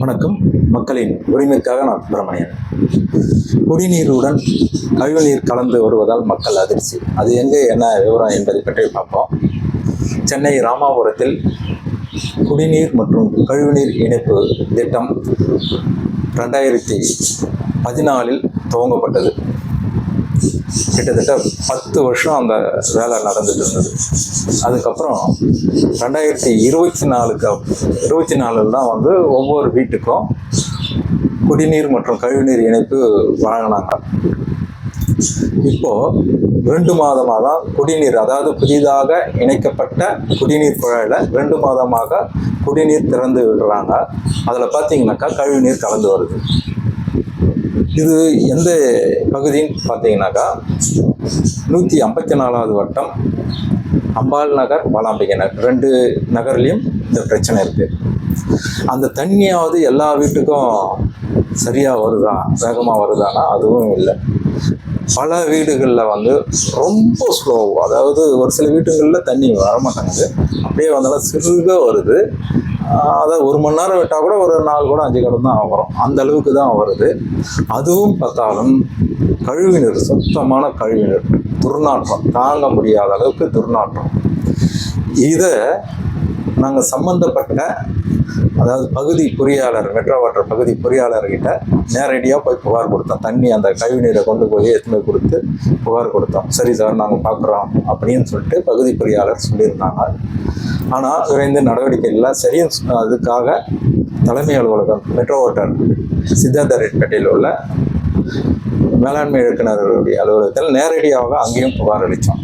வணக்கம். மக்களின் உரிமைக்காக நான் சுப்பிரமணியன். குடிநீருடன் கழிவுநீர் கலந்து வருவதால் மக்கள் அதிர்ச்சி. அது எங்கே என்ன விவரம் என்பதை பற்றி பார்ப்போம். சென்னை ராமாபுரத்தில் குடிநீர் மற்றும் கழிவுநீர் இணைப்பு திட்டம் ரெண்டாயிரத்தி பதினாலில் துவங்கப்பட்டது. கிட்டத்தட்ட பத்து வருஷம் அந்த வேலை நடந்துட்டு இருந்தது அதுக்கப்புறம் ரெண்டாயிரத்தி இருபத்தி நாலுக்கு இருபத்தி நாலில் தான் வந்து ஒவ்வொரு வீட்டுக்கும் குடிநீர் மற்றும் கழிவுநீர் இணைப்பு வழங்கினாங்க. இப்போ ரெண்டு மாதமாக தான் குடிநீர் அதாவது புதிதாக இணைக்கப்பட்ட குடிநீர் குழாயில் ரெண்டு மாதமாக குடிநீர் திறந்து விடுறாங்க. அதில் பார்த்தீங்கன்னாக்கா கழிவுநீர் கலந்து வருது. இது எந்த பகுதின்னு பார்த்தீங்கன்னாக்கா நூற்றி ஐம்பத்தி நாலாவது வட்டம் அம்பாள் நகர் பாலாம்பிகை நகர். ரெண்டு நகர்லேயும் இந்த பிரச்சனை இருக்குது அந்த தண்ணியாவது எல்லா வீட்டுக்கும் சரியாக வருதா வேகமாக வருதானா அதுவும் இல்லை. பல வீடுகளில் வந்து ரொம்ப ஸ்லோவாக அதாவது ஒரு சில வீடுகளில் தண்ணி வரமாட்டேங்குது. அப்படியே வந்தாலும் சிறுக வருது. அதை அதாவது ஒரு மணி நேரம் விட்டால் கூட ஒரு நாலு கூட அஞ்சு கடன் தான் வரும் அந்த அளவுக்கு தான் வருது. அதுவும் பார்த்தாலும் கழிவுநீர் சுத்தமான கழிவுநீர் துர்நாற்றம் தாங்க முடியாத அளவுக்கு துர்நாற்றம். இதை நாங்கள் சம்மந்தப்பட்ட அதாவது பகுதி பொறியாளர் மெட்ரோ வாட்டர் பகுதி பொறியாளர்கிட்ட நேரடியாக போய் புகார் கொடுத்தோம். தண்ணி அந்த கழிவுநீரை கொண்டு போய் எடுத்துன்னு கொடுத்து புகார் கொடுத்தோம். சரி சார் நாங்கள் பார்க்குறோம் அப்படின்னு சொல்லிட்டு பகுதி பொறியாளர் சொல்லியிருந்தாங்க. ஆனால் விரைந்து நடவடிக்கை இல்லை. சரியும் அதுக்காக தலைமை அலுவலகம் மெட்ரோ வாட்டர் சித்தார்த்தரேட்பேட்டையில் உள்ள மேலாண்மை இயக்குநர்களுடைய அலுவலகத்தில் நேரடியாக அங்கேயும் புகார் அளித்தோம்.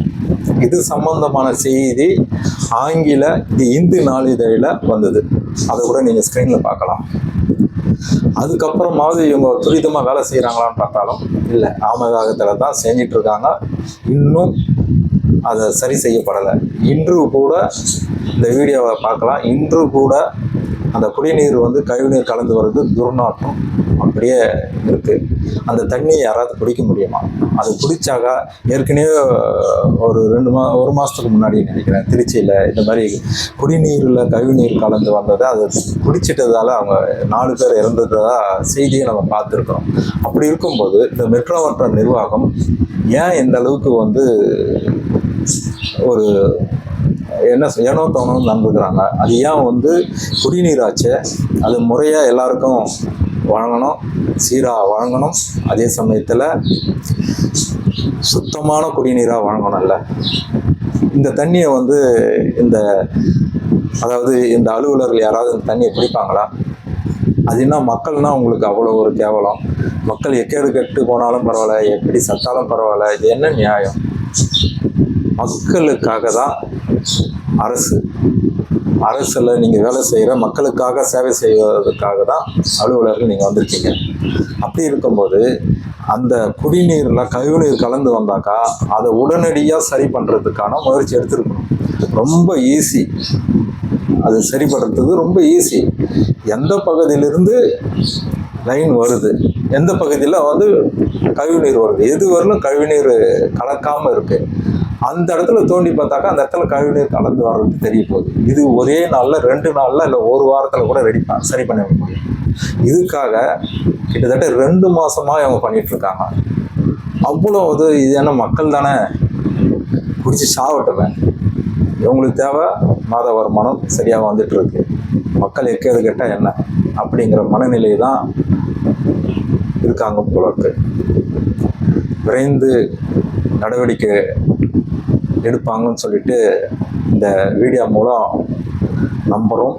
இது சம்பந்தமான செய்தி ஆங்கில தி இந்து நாளிதழில் வந்தது. அதை கூட நீங்கள் ஸ்க்ரீனில் பார்க்கலாம். அதுக்கப்புறமாவது இவங்க துரிதமாக வேலை செய்கிறாங்களான்னு பார்த்தாலும் இல்லை ஆமதாகத்தில் தான் செஞ்சிட்டு இருக்காங்க இன்னும் அதை சரி செய்யப்படலை. இன்று கூட இந்த வீடியோவை பார்க்கலாம். இன்று கூட அந்த குடிநீர் வந்து கழிவுநீர் கலந்து வருது துர்நாற்றம். அப்படியே இருக்குது அந்த தண்ணியை யாராவது குடிக்க முடியுமா? அது குடிச்சாக்கா ஏற்கனவே ஒரு ரெண்டு மா ஒரு மாதத்துக்கு முன்னாடி நினைக்கிறேன் திருச்சியில் இந்த மாதிரி குடிநீரில் கழிவுநீர் கலந்து வந்ததை அது குடிச்சிட்டதால் அவங்க நாலு பேர் இறந்ததாக செய்தியை நம்ம பார்த்துருக்கோம் அப்படி இருக்கும்போது இந்த மெட்ரோ வாட்டர் நிர்வாகம் ஏன் இந்த அளவுக்கு வந்து ஒரு என்ன ஏனோ தோணும் நம்புகிறாங்க? அது ஏன் வந்து குடிநீராச்சே? அது முறையாக எல்லாருக்கும் வழங்கணும் சீராக வழங்கணும். அதே சமயத்தில் சுத்தமான குடிநீராக வழங்கணும்ல. இந்த தண்ணியை வந்து இந்த அதாவது இந்த அலுவலர்கள் யாராவது இந்த தண்ணியை குடிப்பாங்களா? அது என்ன மக்கள்னா உங்களுக்கு அவ்வளோ ஒரு கேவலம். மக்கள் எக்கேடு கெட்டு போனாலும் பரவாயில்ல எப்படி சத்தாலும் பரவாயில்ல இது என்ன நியாயம்? மக்களுக்காக தான் அரசு. அரசில் நீங்கள் வேலை செய்கிற மக்களுக்காக சேவை செய்வதற்காக தான் அலுவலர்கள் நீங்கள் வந்திருக்கீங்க. அப்படி இருக்கும்போது அந்த குடிநீரில் கழிவுநீர் கலந்து வந்தாக்கா அதை உடனடியாக சரி பண்ணுறதுக்கான முயற்சி எடுத்துருக்கணும். ரொம்ப ஈஸி அது சரி பண்ணுறதுக்கு ரொம்ப ஈஸி எந்த பகுதியிலிருந்து லைன் வருது? எந்த பகுதியில் வந்து கழிவுநீர் வருது? எது வரலும் கழிவுநீர் கலக்காமல் இருக்குது அந்த இடத்துல தோண்டி பார்த்தாக்கா அந்த இடத்துல கழிவுநீர் கலந்து வர்றது தெரிய போகுது இது ஒரே நாளில் ரெண்டு நாளில் இல்லை ஒரு வாரத்தில் கூட ரெடி சரி பண்ண முடியும். இதுக்காக கிட்டத்தட்ட ரெண்டு மாதமாக இவங்க பண்ணிகிட்ருக்காங்க அவ்வளோ இது இது என்ன மக்கள் தானே? குடிச்சு சாவட்டுவேன் இவங்களுக்கு தேவை மாத வருமானம் சரியாக வந்துட்டு இருக்கு. மக்கள் எக்கேது கேட்டால் என்ன? அப்படிங்கிற மனநிலை தான் இருக்காங்க போல இருக்கு. விரைந்து நடவடிக்கை எடுப்பாங்கன்னு சொல்லிட்டு இந்த வீடியோ மூலம் நம்புகிறோம்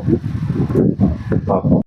பார்ப்போம்.